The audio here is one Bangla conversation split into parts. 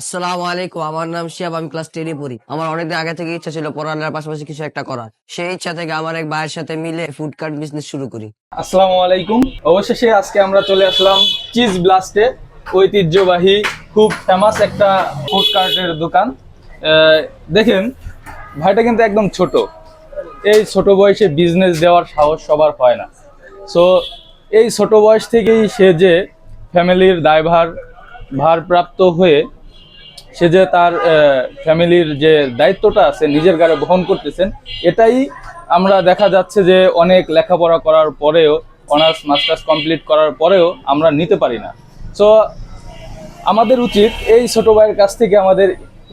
আসসালামু আলাইকুম, আমার নাম শিয়াব, আমি ক্লাস টেনে পড়ি। আমার অনেকদিন আগে থেকে ইচ্ছা ছিল পড়ালেখার পাশাপাশি কিছু একটা করার। সেই ইচ্ছা থেকে আমার এক ভাইয়ের সাথে মিলে ফুড কার্ট বিজনেস শুরু করি। আসসালামু আলাইকুম। অবশেষে আজকে আমরা চলে আসলাম চিজ ব্লাস্টে ঐতিহ্যবাহী, খুব ফেমাস একটা ফুড কার্টের দোকান। দেখেন, ভাইটা কিন্তু একদম ছোট। এই ছোট বয়সে বিজনেস দেওয়ার সাহস সবার হয় না। সো এই ছোট বয়স থেকেই সে যে ফ্যামিলির দায়ভার, ভারপ্রাপ্ত হয়ে সে যে তার ফ্যামিলির যে দায়িত্বটা আছে, নিজের গাড়ে বহন করতেছেন, এটাই আমরা দেখা যাচ্ছে যে অনেক লেখাপড়া করার পরেও, অনার্স, মাস্টার্স কমপ্লিট করার পরেও আমরা নিতে পারি না। সো আমাদের উচিত এই ছোট ভাইয়ের কাছ থেকে আমাদের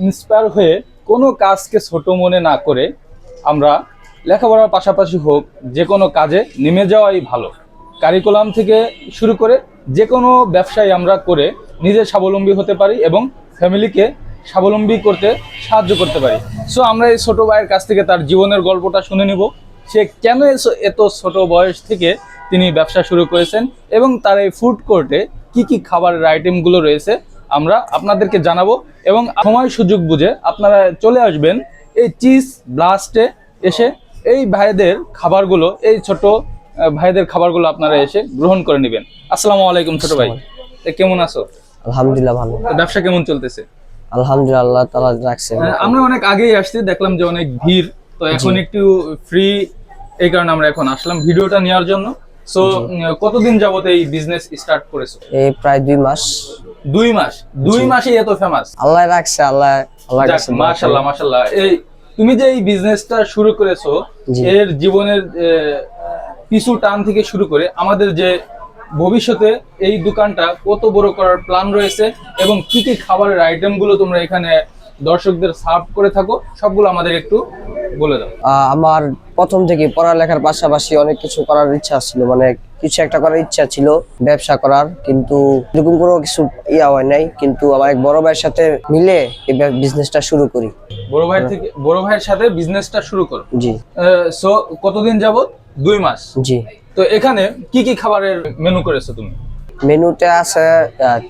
ইন্সপায়ার হয়ে কোনো কাজকে ছোট মনে না করে আমরা লেখাপড়ার পাশাপাশি হোক, যে কোনো কাজে নেমে যাওয়াই ভালো। কারিকুলাম থেকে শুরু করে যে কোনো ব্যবসায় আমরা করে নিজে স্বাবলম্বী হতে পারি এবং ফ্যামিলিকে স্বাবলম্বী করতে সাহায্য করতে পারি। সো আমরা এই ছোট ভাইয়ের কাছ থেকে তার জীবনের গল্পটা শুনে নিব। সে কেন এস- এত ছোট বয়স থেকে তিনি ব্যবসা শুরু করেছেন এবং তার এই ফুড কোর্টে কি কি খাবারের আইটেমগুলো রয়েছে আমরা আপনাদেরকে জানাব এবং সময় সুযোগ বুঝে আপনারা চলে আসবেন এই চিজ ব্লাস্টে এসে এই ভাইদের খাবারগুলো এই ছোট ভাইদের খাবারগুলো আপনারা এসে গ্রহণ করে নেবেন। আসসালামু আলাইকুম ছোট ভাই। কেমন আছো? আলহামদুলিল্লাহ ভালো। ব্যবসা কেমন চলতেছে? আলহামদুলিল্লাহ আল্লাহ তালা রাখছে আমরা অনেক আগেই আসছি দেখলাম যে অনেক ভিড়। তো এখন একটু ফ্রি এই কারণে আমরা এখন আসলাম ভিডিওটা নেওয়ার জন্য। সো কতদিন যাবত এই বিজনেস স্টার্ট করেছ? এই প্রায় দুই মাস। দুই মাস? দুই মাসেই এত ফেমাস আল্লাহ রাখছে আল্লাহ আল্লাহ কাছে দোয়া করি। মাশাল্লাহ মাশাল্লাহ এই তুমি যে এই বিজনেসটা শুরু করেছ এর জীবনের পিছু টান থেকে শুরু করে আমাদের যে ভবিষ্যতে এই দোকানটা কত বড় করার প্ল্যান রয়েছে এবং কি কি খাবারের আইটেমগুলো তোমরা এখানে দর্শকদের সার্ভ করে থাকো সবগুলো আমাদের একটু বলে দাও। আমার প্রথম থেকে পড়ালেখার পাশাপাশি অনেক কিছু করার ইচ্ছা ছিল মানে কিছু একটা করার ইচ্ছা ছিল ব্যবসা করার কিন্তু এরকম কোনো কিছু ইয়া হয় নাই কিন্তু আমার এক বড় ভাইয়ের সাথে মিলে এই বিজনেসটা শুরু করি। বড় ভাই থেকে বড় ভাইয়ের সাথে বিজনেসটা শুরু করো। জি। সো কতদিন যাবত দুই মাস। জি। তো এখানে কি কি খাবারের মেনু করেছ তুমি? মেনুতে আছে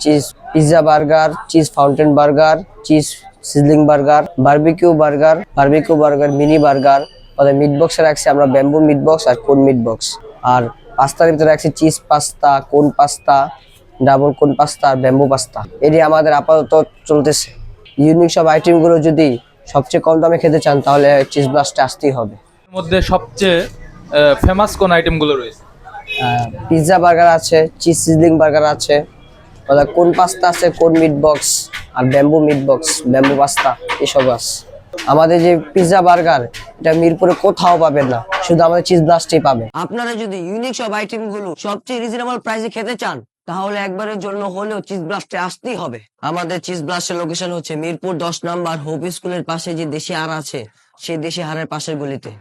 cheese pizza burger cheese fountain burger cheese sizzling burger barbecue burger barbecue burger mini burger ওদের মিট বক্সে রাখছি আমরা ব্যাম্বু মিট বক্স আর কোন মিট বক্স আর পাস্তার ভিতরে রাখছি cheese pasta cone pasta double cone pasta আর ব্যাম্বু পাস্তা এটি আমাদের আপাতত চলতেছে। ইউনিক সব আইটেমগুলো যদি সবচেয়ে কম দামে খেতে চান তাহলে চিজ ব্লাস্টে আসতেই হবে। মধ্যে সবচেয়ে ফেমাস কোন আইটেমগুলো রয়েছে? পিৎজা বার্গার আছে চিজ সিজলিং বার্গার আছে কোন পাস্তা আছে কোন মিট বক্স আর bamboo meat box bamboo pasta এসব আছে। আমাদের যে পিৎজা বার্গার এটা মিরপুরে কোথাও পাবেন না শুধু আমাদের চিজ ব্লাস্টেই পাবে আপনারা যদি ইউনিক সব আইটেমগুলো সবচেয়ে রিজনেবল প্রাইসে খেতে চান তাহলে একবারের জন্য হলেও চিজ ব্লাস্টে আসতেই হবে। আমাদের চিজ ব্লাস্টের লোকেশন হচ্ছে মিরপুর দশ নাম্বার হোপ স্কুলের পাশে যে দেশি আর আছে সেই দেশি হারের পাশের গলিতে।